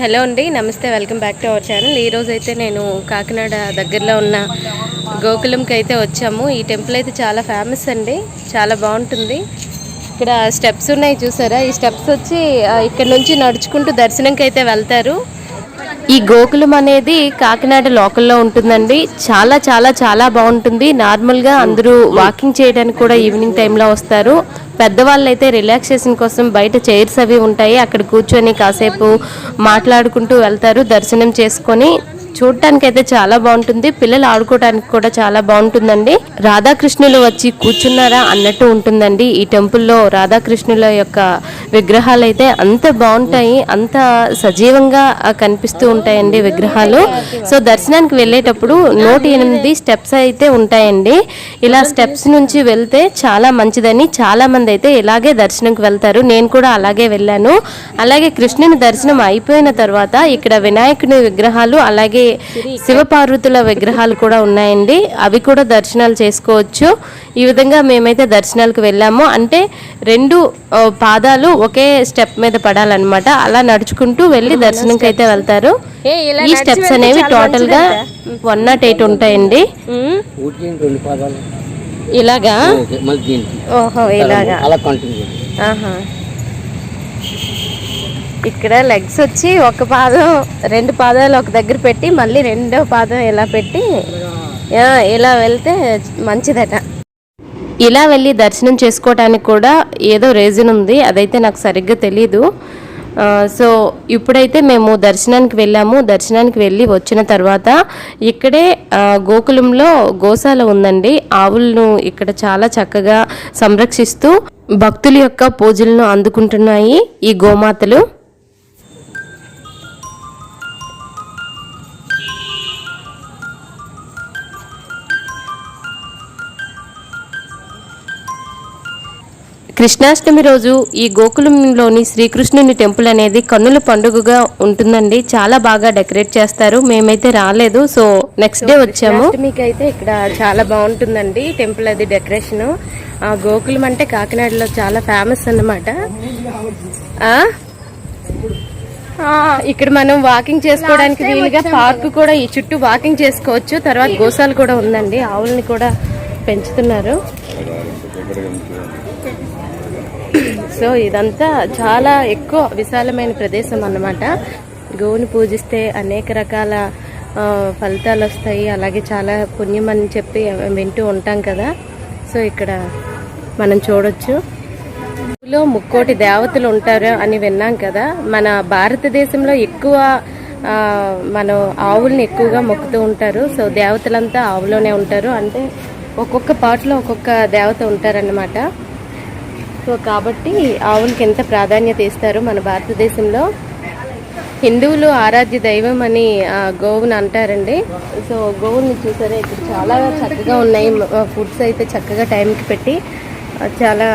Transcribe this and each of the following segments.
Hello అండి నమస్తే welcome back to our channel. ఈరోజు అయితే నేను కాకినాడ దగ్గరలో ఉన్న గోకులంకి అయితే వచ్చాము. ఈ టెంపుల్ అయితే చాలా ఫేమస్ అండి చాలా బాగుంటుంది. ఇక్కడ స్టెప్స్ ఉన్నాయి చూసారా? ఈ స్టెప్స్ వచ్చి ఇక్కడ నుంచి నడుచుకుంటూ దర్శనంకి అయితే వెళ్తారు. ఈ గోకులం అనేది కాకినాడ లోకల్లో ఉంటుందండి. చాలా చాలా చాలా బాగుంటుంది. నార్మల్గా అందరూ వాకింగ్ చేయడానికి కూడా ఈవినింగ్ టైంలో వస్తారు. పెద్దవాళ్ళు అయితే రిలాక్సేషన్ కోసం బయట చైర్స్ అవి ఉంటాయి. అక్కడ కూర్చొని కాసేపు మాట్లాడుకుంటూ వెళ్తారు దర్శనం చేసుకొని చూడటానికి అయితే చాలా బాగుంటుంది. పిల్లలు ఆడుకోవడానికి కూడా చాలా బాగుంటుందండి. రాధాకృష్ణులు వచ్చి కూర్చున్నారా అన్నట్టు ఉంటుందండి. ఈ టెంపుల్లో రాధాకృష్ణుల యొక్క విగ్రహాలు అయితే అంత బాగుంటాయి అంత సజీవంగా కనిపిస్తూ ఉంటాయండి విగ్రహాలు. సో దర్శనానికి వెళ్ళేటప్పుడు నూట ఎనిమిది స్టెప్స్ అయితే ఉంటాయండి. ఇలా స్టెప్స్ నుంచి వెళ్తే చాలా మంచిదని చాలా మంది అయితే ఇలాగే దర్శనంకి వెళ్తారు. నేను కూడా అలాగే వెళ్ళాను. అలాగే కృష్ణుని దర్శనం అయిపోయిన తర్వాత ఇక్కడ వినాయకుని విగ్రహాలు అలాగే శివపార్వతుల విగ్రహాలు కూడా ఉన్నాయండి. అవి కూడా దర్శనాలు చేసుకోవచ్చు. ఈ విధంగా మేమైతే దర్శనాలకు వెళ్ళాము. అంటే రెండు పాదాలు ఒకే స్టెప్ మీద పడాలన్నమాట. అలా నడుచుకుంటూ వెళ్ళి దర్శనంకి అయితే వెళ్తారు. ఈ స్టెప్స్ అనేవి టోటల్గా వన్ నాట్ ఎయిట్ ఉంటాయండి. ఊటికి రెండు పాదాలు? ఇలాగా? ఓహో ఇలాగా. అలా కంటిన్యూ ఆహా. ఇక్కడ లెగ్స్ వచ్చి ఒక పాదం రెండు పాదాలు ఒక దగ్గర పెట్టి మళ్ళీ రెండో పాదం ఇలా పెట్టి ఇలా వెళ్తే మంచిదట. ఇలా వెళ్ళి దర్శనం చేసుకోవటానికి కూడా ఏదో రీజన్ ఉంది. అదైతే నాకు సరిగ్గా తెలీదు. సో ఇప్పుడైతే మేము దర్శనానికి వెళ్ళాము. దర్శనానికి వెళ్ళి వచ్చిన తర్వాత ఇక్కడే గోకులంలో గోశాల ఉందండి. ఆవులను ఇక్కడ చాలా చక్కగా సంరక్షిస్తూ భక్తుల యొక్క పూజలను అందుకుంటున్నాయి ఈ గోమాతలు. కృష్ణాష్టమి రోజు ఈ గోకులంలోని శ్రీకృష్ణుని టెంపుల్ అనేది కన్నుల పండుగగా ఉంటుందండి. చాలా బాగా డెకరేట్ చేస్తారు. మేమైతే రాలేదు. సో నెక్స్ట్ డే వచ్చాము. కృష్ణాష్టమికి అయితే ఇక్కడ చాలా బాగుంటుందండి. టెంపుల్ అది డెకరేషన్. ఆ గోకులం అంటే కాకినాడలో చాలా ఫేమస్ అన్నమాట. ఆ? ఆ, ఇక్కడ మనం వాకింగ్ చేసుకోవడానికి వీలుగా పార్క్ కూడా ఈ చుట్టూ వాకింగ్ చేసుకోవచ్చు. తర్వాత గోశాల కూడా ఉందండి. ఆవుల్ని కూడా పెంచుతున్నారు. సో ఇదంతా చాలా ఎక్కువ విశాలమైన ప్రదేశం అన్నమాట. గోవుని పూజిస్తే అనేక రకాల ఫలితాలు వస్తాయి. అలాగే చాలా పుణ్యం అని చెప్పి వింటూ ఉంటాం కదా. సో ఇక్కడ మనం చూడొచ్చు. లో ముక్కోటి దేవతలు ఉంటారు అని విన్నాం కదా. మన భారతదేశంలో ఎక్కువ మనం ఆవుల్ని ఎక్కువగా మొక్కుతూ ఉంటారు. సో దేవతలంతా ఆవులోనే ఉంటారు. అంటే ఒక్కొక్క పాటలో ఒక్కొక్క దేవత ఉంటారన్నమాట. సో కాబట్టి ఆవులకి ఎంత ప్రాధాన్యత ఇస్తారు మన భారతదేశంలో హిందువులు ఆరాధ్య దైవం అని గోవుని అంటారండి. సో గోవుని చూసారా ఇక్కడ చాలా చక్కగా ఉన్నాయి. ఫుడ్స్ అయితే చక్కగా టైంకి పెట్టి చాలా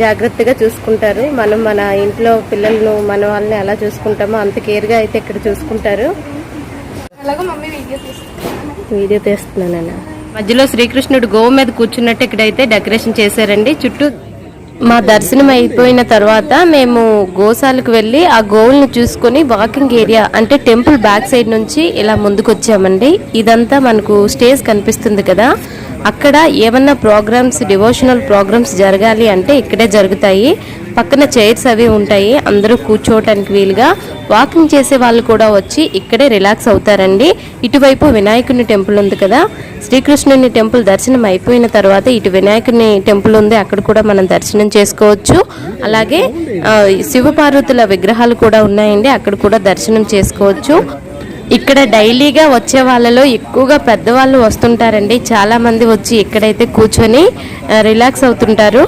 జాగ్రత్తగా చూసుకుంటారు. మనం మన ఇంట్లో పిల్లలను మన వాళ్ళని ఎలా చూసుకుంటామో అంత కేర్గా అయితే ఇక్కడ చూసుకుంటారు. వీడియో తీస్తున్నానన్నా. మధ్యలో శ్రీకృష్ణుడు గోవు మీద కూర్చున్నట్టు ఇక్కడైతే డెకరేషన్ చేశారండి. చుట్టూ మా దర్శనం అయిపోయిన తర్వాత మేము గోశాలకు వెళ్ళి ఆ గోవులను చూసుకొని వాకింగ్ ఏరియా అంటే టెంపుల్ బ్యాక్ సైడ్ నుంచి ఇలా ముందుకు వచ్చామండి ఇదంతా మనకు స్టేజ్ కనిపిస్తుంది కదా. అక్కడ ఏమన్నా ప్రోగ్రామ్స్ డివోషనల్ ప్రోగ్రామ్స్ జరగాలి అంటే ఇక్కడే జరుగుతాయి. పక్కన చైర్స్ అవి ఉంటాయి. అందరూ కూర్చోవటానికి వీలుగా వాకింగ్ చేసే వాళ్ళు కూడా వచ్చి ఇక్కడే రిలాక్స్ అవుతారండి. ఇటువైపు వినాయకుని టెంపుల్ ఉంది కదా. శ్రీకృష్ణుని టెంపుల్ దర్శనం అయిపోయిన తర్వాత ఇటు వినాయకుని టెంపుల్ ఉంది. అక్కడ కూడా మనం దర్శనం చేసుకోవచ్చు. అలాగే శివపార్వతుల విగ్రహాలు కూడా ఉన్నాయండి. అక్కడ కూడా దర్శనం చేసుకోవచ్చు. ఇక్కడ డైలీగా వచ్చే వాళ్ళలో ఎక్కువగా పెద్దవాళ్ళు వస్తుంటారండి. చాలా మంది వచ్చి ఇక్కడైతే కూర్చొని రిలాక్స్ అవుతుంటారు.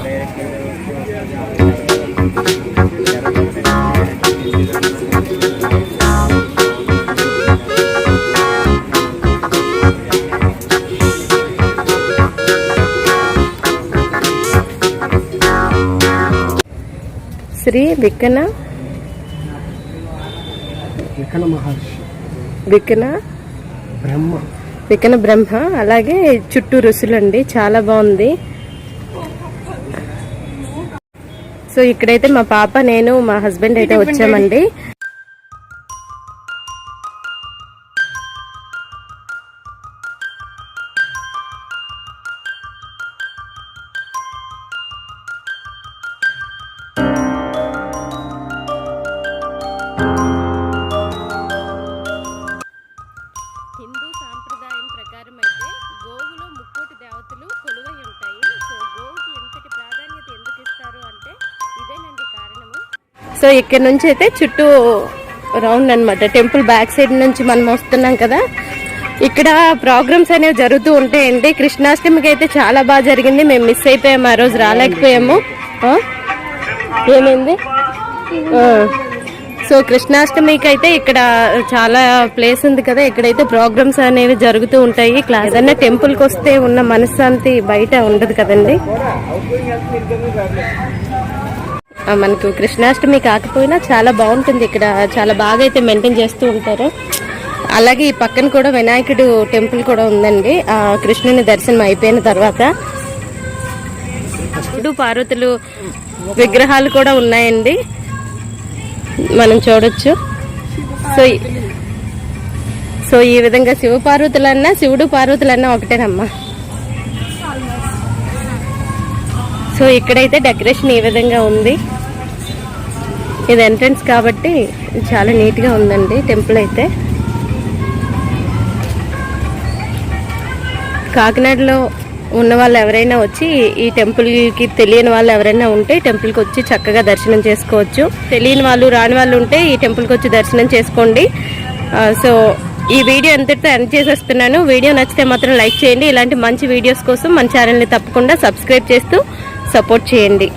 శ్రీ విక్కన విక్కన మహర్షి. విక్కన బ్రహ్మ. వికన బ్రహ్మ అలాగే చుట్టూ రుసులండి చాలా బాగుంది. సో ఇక్కడైతే మా పాప నేను మా హస్బెండ్ అయితే వచ్చామండి. సో ఇక్కడ నుంచి అయితే చుట్టూ రౌండ్ అన్నమాట. టెంపుల్ బ్యాక్ సైడ్ నుంచి మనం వస్తున్నాం కదా. ఇక్కడ ప్రోగ్రామ్స్ అనేవి జరుగుతూ ఉంటాయండి. కృష్ణాష్టమికి అయితే చాలా బాగా జరిగింది. మేము మిస్ అయిపోయాము ఆ రోజు రాలేకపోయాము. ఏమైంది? సో కృష్ణాష్టమికి అయితే ఇక్కడ చాలా ప్లేస్ ఉంది కదా. ఇక్కడైతే ప్రోగ్రామ్స్ అనేవి జరుగుతూ ఉంటాయి. క్లాస్ అన్న టెంపుల్కి వస్తే ఉన్న మనశ్శాంతి బయట ఉండదు కదండి. మనకు కృష్ణాష్టమి కాకపోయినా చాలా బాగుంటుంది ఇక్కడ. చాలా బాగా అయితే మెయింటైన్ చేస్తూ ఉంటారు. అలాగే ఈ పక్కన కూడా వినాయకుడు టెంపుల్ కూడా ఉందండి. ఆ కృష్ణుని దర్శనం అయిపోయిన తర్వాత శివుడు పార్వతులు విగ్రహాలు కూడా ఉన్నాయండి. మనం చూడొచ్చు. సో సో ఈ విధంగా శివ పార్వతులన్నా శివుడు పార్వతులన్నా ఒకటేనమ్మా. సో ఇక్కడైతే డెకరేషన్ ఈ విధంగా ఉంది? ఇది ఎంట్రన్స్ కాబట్టి చాలా నీట్గా ఉందండి టెంపుల్ అయితే. కాకినాడలో ఉన్న వాళ్ళు ఎవరైనా వచ్చి ఈ టెంపుల్కి తెలియని వాళ్ళు ఎవరైనా ఉంటే టెంపుల్కి వచ్చి చక్కగా దర్శనం చేసుకోవచ్చు. తెలియని వాళ్ళు రాని వాళ్ళు ఉంటే ఈ టెంపుల్కి వచ్చి దర్శనం చేసుకోండి. సో ఈ వీడియో ఎంతటితో ఎండ్ చేసేస్తున్నాను. వీడియో నచ్చితే మాత్రం లైక్ చేయండి. ఇలాంటి మంచి వీడియోస్ కోసం మన ఛానల్ని తప్పకుండా సబ్స్క్రైబ్ చేస్తూ సపోర్ట్ చేయండి.